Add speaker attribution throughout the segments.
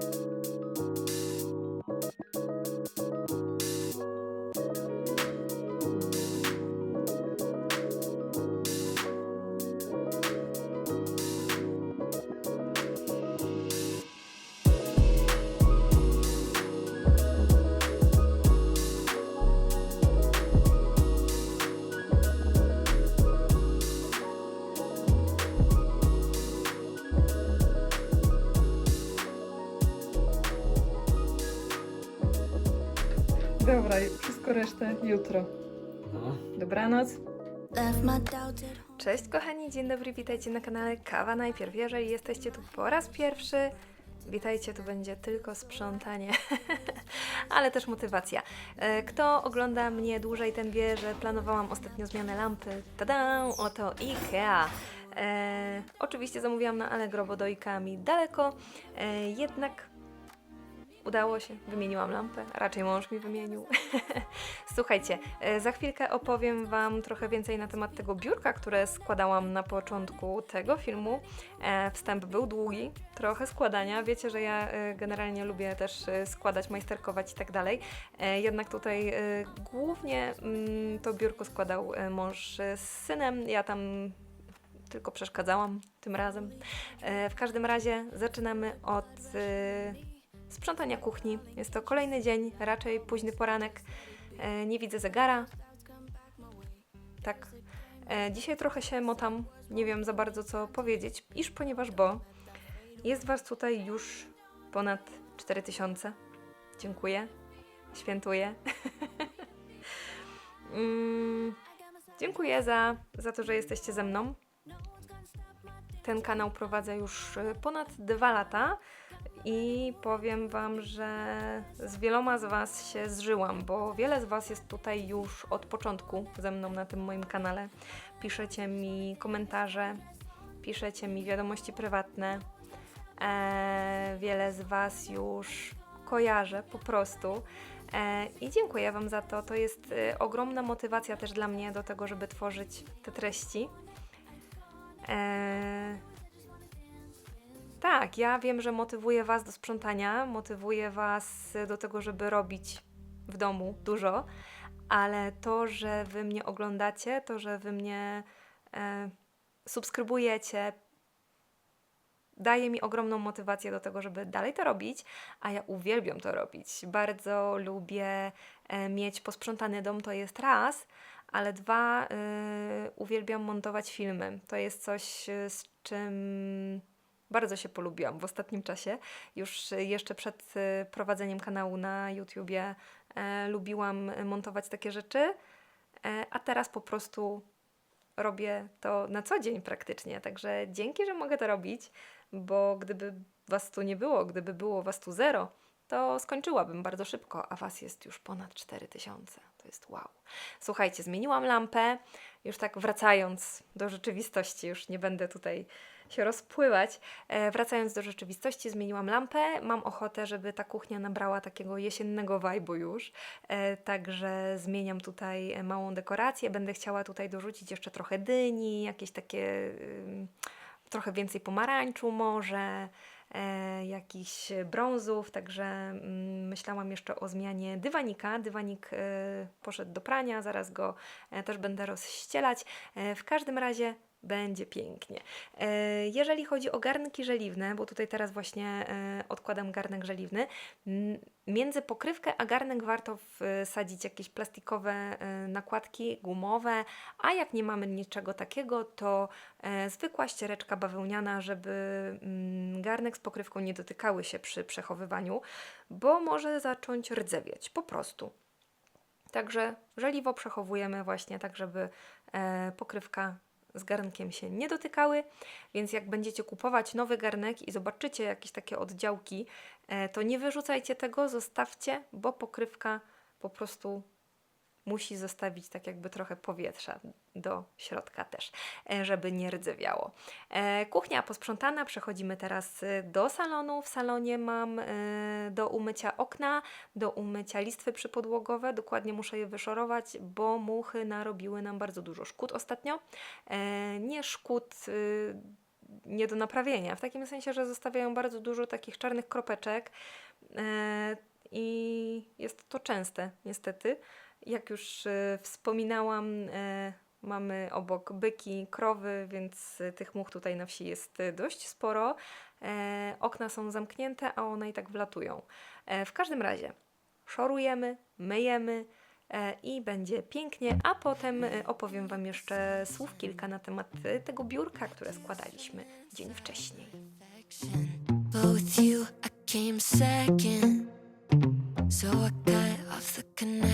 Speaker 1: Thanks.
Speaker 2: Dobra, wszystko resztę jutro.
Speaker 1: No.
Speaker 2: Dobranoc. Cześć kochani, dzień dobry, witajcie na kanale Kawa Najpierw. Jeżeli jesteście tu po raz pierwszy, witajcie, tu będzie tylko sprzątanie, ale też motywacja. E, Kto ogląda mnie dłużej, ten wie, że planowałam ostatnio zmianę lampy. Tada! Oto IKEA. E, oczywiście zamówiłam na Allegro, bo do IKEA mi daleko, e, jednak udało się, wymieniłam lampę, raczej mąż mi wymienił. Słuchajcie, e, za chwilkę opowiem Wam trochę więcej na temat tego biurka, które składałam na początku tego filmu. E, Wstęp był długi, trochę składania. Wiecie, że ja e, generalnie lubię też składać, majsterkować i tak dalej. Jednak tutaj głównie mm, to biurko składał mąż z synem. Ja tam tylko przeszkadzałam tym razem. W każdym razie zaczynamy od sprzątania kuchni. Jest to kolejny dzień, raczej późny poranek. E, Nie widzę zegara. Tak. E, Dzisiaj trochę się motam, nie wiem za bardzo co powiedzieć, iż ponieważ bo jest Was tutaj już ponad 4000. Dziękuję. Świętuję. Mm, Dziękuję za, za to, że jesteście ze mną. Ten kanał prowadzę już y, ponad dwa lata i powiem Wam, że z wieloma z Was się zżyłam, bo wiele z Was jest tutaj już od początku ze mną na tym moim kanale. Piszecie mi komentarze, piszecie mi wiadomości prywatne. E, wiele z Was już kojarzę po prostu. E, I dziękuję Wam za to. To jest e, ogromna motywacja też dla mnie do tego, żeby tworzyć te treści. E, tak, ja wiem, że motywuję Was do sprzątania, motywuję Was do tego, żeby robić w domu dużo, ale to, że Wy mnie oglądacie, to, że Wy mnie e, subskrybujecie, daje mi ogromną motywację do tego, żeby dalej to robić, a ja uwielbiam to robić. Bardzo lubię e, mieć posprzątany dom, to jest raz, ale dwa, y, uwielbiam montować filmy. To jest coś, y, z czym bardzo się polubiłam w ostatnim czasie. Już y, jeszcze przed y, prowadzeniem kanału na YouTubie e, lubiłam montować takie rzeczy, e, a teraz po prostu robię to na co dzień praktycznie. Także dzięki, że mogę to robić, bo gdyby was tu nie było, gdyby było was tu zero, to skończyłabym bardzo szybko, a was jest już ponad 4000. To jest wow. Słuchajcie, zmieniłam lampę, już tak wracając do rzeczywistości, już nie będę tutaj się rozpływać. E, wracając do rzeczywistości, zmieniłam lampę. Mam ochotę, żeby ta kuchnia nabrała takiego jesiennego vibe'u już. E, także zmieniam tutaj e, małą dekorację. Będę chciała tutaj dorzucić jeszcze trochę dyni, jakieś takie trochę więcej pomarańczu może, e, jakichś brązów, także mm, myślałam jeszcze o zmianie dywanika. Dywanik e, poszedł do prania, zaraz go e, też będę rozścielać. E, w każdym razie będzie pięknie. E, jeżeli chodzi o garnki żeliwne, bo tutaj teraz właśnie e, odkładam garnek żeliwny, między pokrywkę a garnek warto wsadzić jakieś plastikowe e, nakładki gumowe, a jak nie mamy niczego takiego, to zwykła ściereczka bawełniana, żeby mm, garnek z pokrywką nie dotykały się przy przechowywaniu, bo może zacząć rdzewieć po prostu. Także żeliwo przechowujemy właśnie tak, żeby pokrywka z garnkiem się nie dotykały, więc jak będziecie kupować nowy garnek i zobaczycie jakieś takie oddziałki, e, to nie wyrzucajcie tego, zostawcie, bo pokrywka po prostu musi zostawić tak jakby trochę powietrza do środka też, e, żeby nie rdzewiało. E, Kuchnia posprzątana, przechodzimy teraz e, do salonu. W salonie mam do umycia okna, do umycia listwy przypodłogowe. Dokładnie muszę je wyszorować, bo muchy narobiły nam bardzo dużo szkód ostatnio. Nie szkód y, nie do naprawienia, w takim sensie, że zostawiają bardzo dużo takich czarnych kropeczek i jest to częste niestety. Jak już e, wspominałam, e, mamy obok byki, krowy, więc e, tych much tutaj na wsi jest dość sporo. Okna są zamknięte, a one i tak wlatują. W każdym razie szorujemy, myjemy i będzie pięknie, a potem opowiem Wam jeszcze słów kilka na temat tego biurka, które składaliśmy dzień wcześniej.
Speaker 3: With you, I came second. So I off the.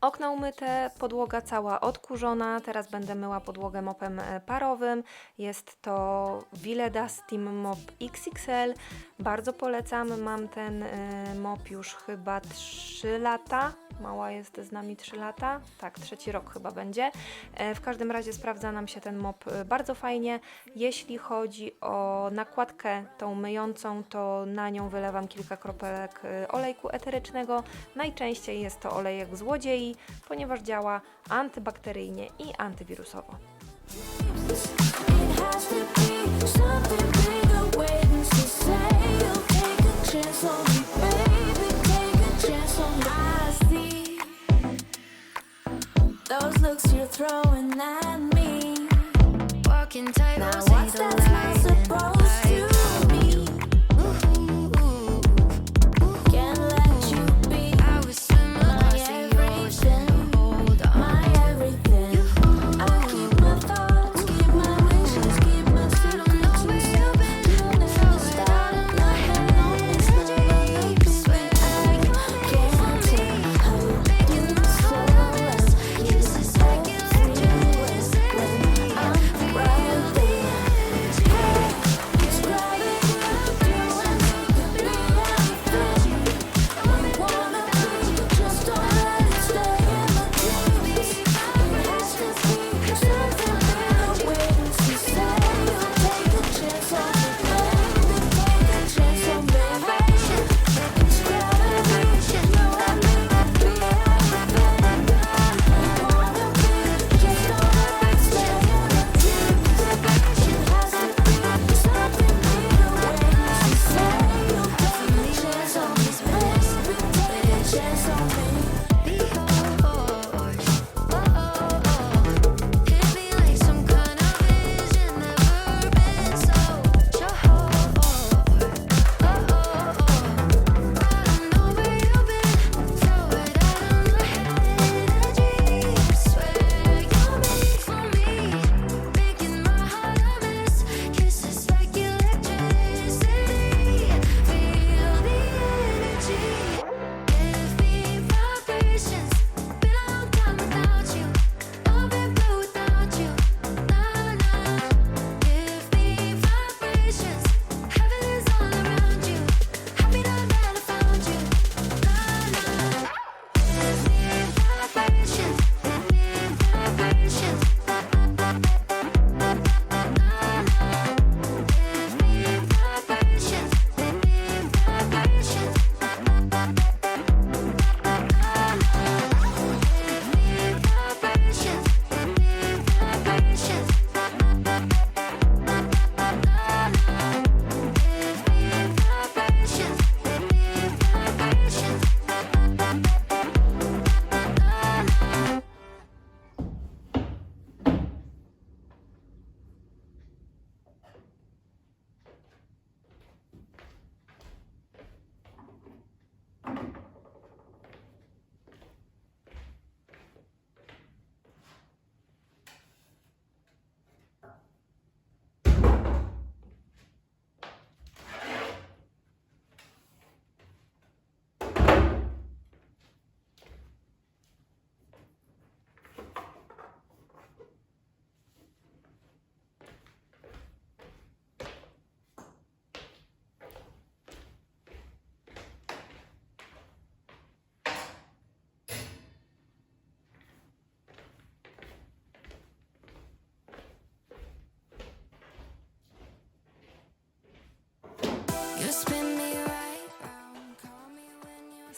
Speaker 2: Okna umyte, podłoga cała odkurzona. Teraz będę myła podłogę mopem e, parowym. Jest to Willeda Steam Mop XXL. Bardzo polecam. Mam ten e, mop już chyba 3 lata. Mała jest z nami 3 lata. Tak, trzeci rok chyba będzie. E, W każdym razie sprawdza nam się ten mop bardzo fajnie. Jeśli chodzi o nakładkę tą myjącą, to na nią wylewam kilka kropelek olejku eterycznego. Najczęściej jest to olejek złodziei, ponieważ działa antybakteryjnie i antywirusowo.
Speaker 4: Those looks you're throwing at me.
Speaker 3: Walking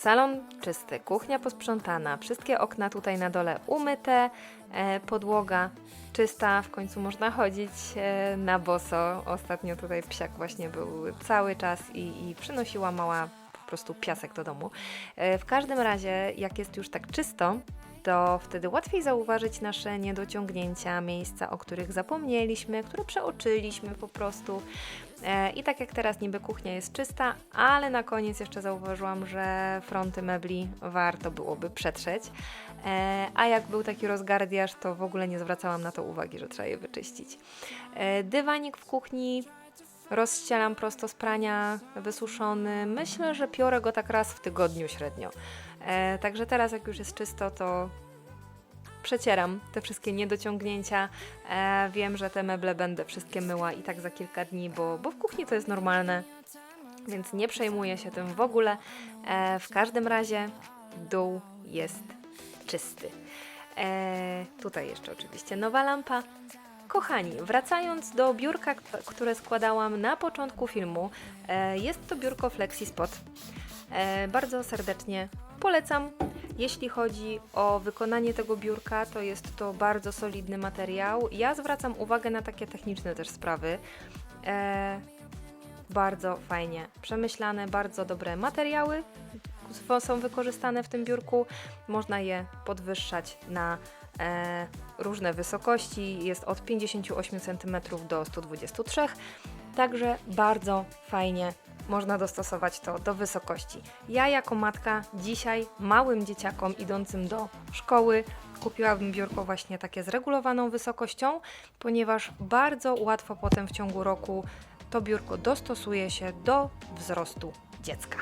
Speaker 2: Salon czysty, kuchnia posprzątana, wszystkie okna tutaj na dole umyte, e, podłoga czysta, w końcu można chodzić e, na boso. Ostatnio tutaj psiak właśnie był cały czas i, i przynosiła mała prostu piasek do domu. E, w każdym razie, jak jest już tak czysto, to wtedy łatwiej zauważyć nasze niedociągnięcia, miejsca, o których zapomnieliśmy, które przeoczyliśmy po prostu. E, I tak jak teraz niby kuchnia jest czysta, ale na koniec jeszcze zauważyłam, że fronty mebli warto byłoby przetrzeć. E, A jak był taki rozgardiaż, to w ogóle nie zwracałam na to uwagi, że trzeba je wyczyścić. Dywanik w kuchni rozścielam prosto z prania, wysuszony. Myślę, że piorę go tak raz w tygodniu średnio. E, Także teraz jak już jest czysto, to przecieram te wszystkie niedociągnięcia. E, wiem, że te meble będę wszystkie myła i tak za kilka dni, bo, bo w kuchni to jest normalne, więc nie przejmuję się tym w ogóle. E, w każdym razie dół jest czysty. E, tutaj jeszcze oczywiście nowa lampa. Kochani, wracając do biurka, które składałam na początku filmu, e, jest to biurko FlexiSpot. E, bardzo serdecznie polecam. Jeśli chodzi o wykonanie tego biurka, to jest to bardzo solidny materiał. Ja zwracam uwagę na takie techniczne też sprawy. E, bardzo fajnie przemyślane, bardzo dobre materiały są wykorzystane w tym biurku. Można je podwyższać na różne wysokości. Jest od 58 cm do 123 Także bardzo fajnie można dostosować to do wysokości. Ja jako matka dzisiaj małym dzieciakom idącym do szkoły kupiłabym biurko właśnie takie z regulowaną wysokością, ponieważ bardzo łatwo potem w ciągu roku to biurko dostosuje się do wzrostu dziecka.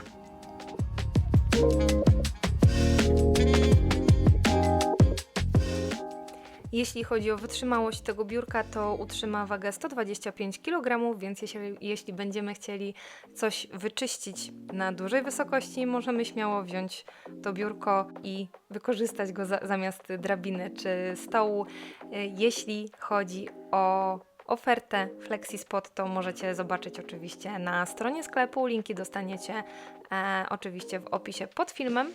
Speaker 2: Jeśli chodzi o wytrzymałość tego biurka, to utrzyma wagę 125 kg, więc jeśli, jeśli będziemy chcieli coś wyczyścić na dużej wysokości, możemy śmiało wziąć to biurko i wykorzystać go za, zamiast drabiny czy stołu. E, Jeśli chodzi o ofertę FlexiSpot, to możecie zobaczyć oczywiście na stronie sklepu. Linki dostaniecie e, oczywiście w opisie pod filmem.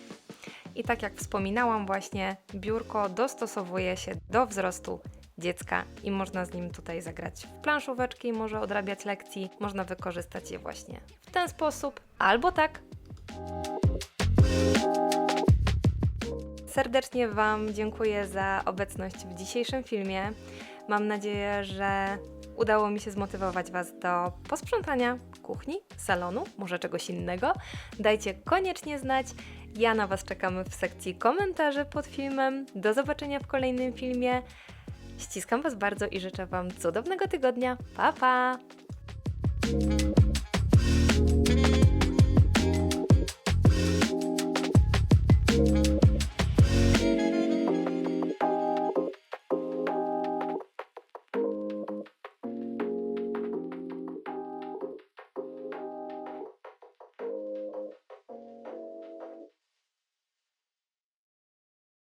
Speaker 2: I tak jak wspominałam, właśnie biurko dostosowuje się do wzrostu dziecka i można z nim tutaj zagrać w planszóweczki, może odrabiać lekcji, można wykorzystać je właśnie w ten sposób albo tak. Serdecznie Wam dziękuję za obecność w dzisiejszym filmie. Mam nadzieję, że udało mi się zmotywować Was do posprzątania kuchni, salonu, może czegoś innego. Dajcie koniecznie znać. Ja na Was czekam w sekcji komentarzy pod filmem. Do zobaczenia w kolejnym filmie. Ściskam Was bardzo i życzę Wam cudownego tygodnia. Pa, pa!